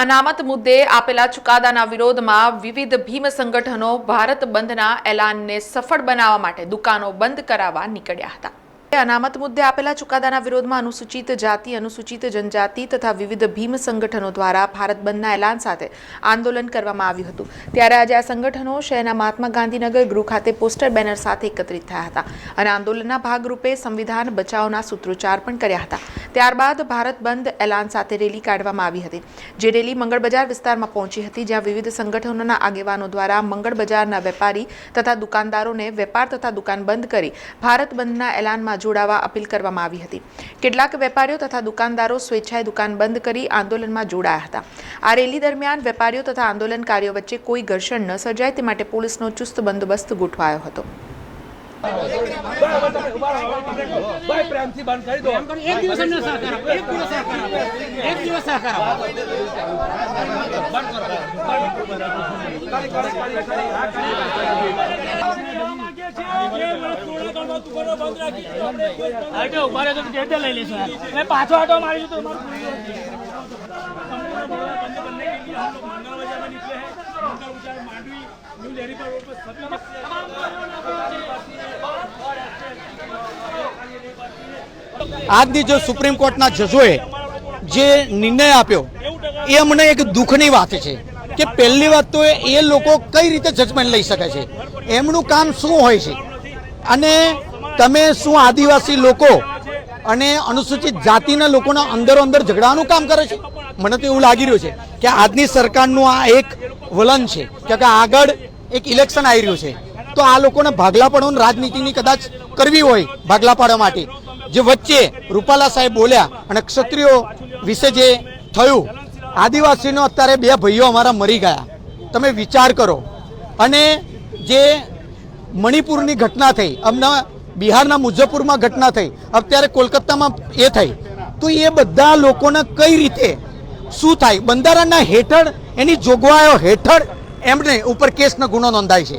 અનામત મુદ્દે આપેલા ચુકાદાના વિરોધમાં વિવિધ ભીમ સંગઠનો ભારત બંધના એલાનને સફળ બનાવવા માટે દુકાનો બંધ કરાવવા નીકળ્યા હતા. અનામત મુદ્દે આપેલા ચુકાદાના વિરોધમાં અનુસૂચિત જાતિ, અનુસૂચિત જનજાતિ તથા વિવિધ ભીમ સંગઠનો દ્વારા ભારત બંધના એલાન સાથે આંદોલન કરવામાં આવ્યું હતું. ત્યારે આજે આ સંગઠનો શહેરના મહાત્મા ગાંધીનગર ગૃહ ખાતે પોસ્ટર બેનર સાથે એકત્રિત થયા હતા અને આંદોલનના ભાગરૂપે સંવિધાન બચાવના સૂત્રોચ્ચાર પણ કર્યા હતા. ત્યારબાદ ભારત બંધ એલાન સાથે રેલી કાઢવામાં આવી હતી, જે રેલી મંગળ બજાર વિસ્તારમાં પહોંચી હતી, જ્યાં વિવિધ સંગઠનોના આગેવાનો દ્વારા મંગળ બજારના વેપારી તથા દુકાનદારોને વેપાર તથા દુકાન બંધ કરી ભારત બંધના એલાનમાં જોડાવા અપીલ કરવામાં આવી હતી. કેટલાક વેપારીઓ તથા દુકાનદારો સ્વેચ્છાએ દુકાન બંધ કરી આંદોલનમાં જોડાયા હતા. આ રેલી દરમિયાન વેપારીઓ તથા આંદોલનકારીઓ વચ્ચે કોઈ ઘર્ષણ ન સર્જાય, તે માટે પોલીસનો ચુસ્ત બંદોબસ્ત ગોઠવાયો હતો. ભાઈ પ્રેમથી બંધ કરી દો એક દિવસ અમને સહકાર આપો એક દિવસ સહકાર આપો એક દિવસ સહકાર આપો આટો ઊભા રહેજો તો ડેટા લઈ લેશું. મેં પાછો આટો મારીશું તો અમારું આજની જો સુપ્રીમ કોર્ટના જજોએ જે નિર્ણય આપ્યો, એ અમને એક દુઃખની વાત છે કે પહેલી વાત તો એ લોકો કઈ રીતે જજમેન્ટ લઈ શકે છે? એમનું કામ શું હોય છે? અને તમે શું આદિવાસી લોકો અને અનુસૂચિત જાતિના લોકોના અંદરો અંદર ઝઘડાનું કામ કરે છે? મને તો એવું લાગી રહ્યું છે કે આજની સરકારનું આ એક વલણ છે કે આગળ એક ઇલેક્શન આવી રહ્યું છે. તો આ લોકોને ભાગલા પાડવાની રાજનીતિની કદાચ કરવી હોય ભાગલા પાડવા માટે. જે વચ્ચે રૂપાલા સાહેબ બોલ્યા અને ક્ષત્રિયો વિશે જે થયું, આદિવાસીનો અત્યારે બે ભાઈઓ અમારા મરી ગયા. તમે વિચાર કરો. અને જે મણિપુરની ઘટના થઈ હમણાં બિહારના મુઝફ્ફરમાં ઘટના થઈ, અત્યારે કોલકાતામાં એ થઈ, તો એ બધા લોકોને કઈ રીતે, શું થાય? બંધારણના હેઠળ, એની જોગવાઈઓ હેઠળ એમને ઉપર કેસનો ગુનો નોંધાય છે.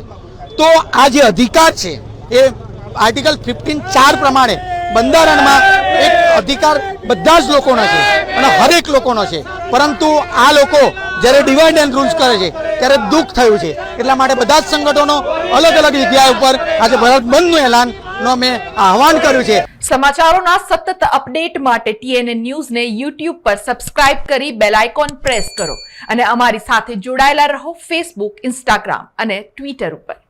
તો આ જે અધિકાર છે, એ આર્ટિકલ ફિફ્ટીન ચાર પ્રમાણે બંધારણમાં એક અધિકાર બધા જ લોકોનો છે અને હરેક લોકોનો છે. પરંતુ આ લોકો જ્યારે ડિવાઇડ એન્ડ રૂલ્સ કરે છે, ત્યારે દુઃખ થયું છે. એટલા માટે બધા જ સંગઠનો અલગ અલગ જગ્યા ઉપર આજે ભારત બંધનું એલાનનો મેં આહવાન કર્યું છે. સમાચારોના સતત અપડેટ માટે ટીએનએ ન્યૂઝને યુટ્યુબ પર સબસ્ક્રાઇબ કરી બેલ આઇકોન પ્રેસ કરો અને અમારી સાથે જોડાયેલા રહો ફેસબુક ઇન્સ્ટાગ્રામ અને ટ્વિટર ઉપર.